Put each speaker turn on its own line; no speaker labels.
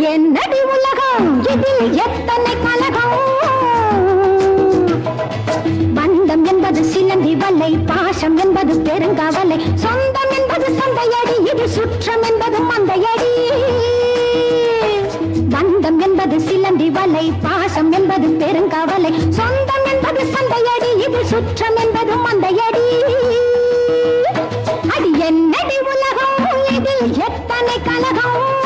என்னடி உலகம்? இதில் எத்தனை கலகம்? பந்தம் என்பது சிலந்தி வலை பாசம் என்பது பெருங்கவலை சொந்தம் என்பது சந்தையடி இது சுற்றம் என்பது மந்தையடி. பந்தம் என்பது சிலந்தி வலை பாசம் என்பது பெருங்கவலை சொந்தம் என்பது சந்தையடி இது சுற்றம் என்பது மந்தையடி. அது என்னடி உலகம்? இதில் எத்தனை கலகம்?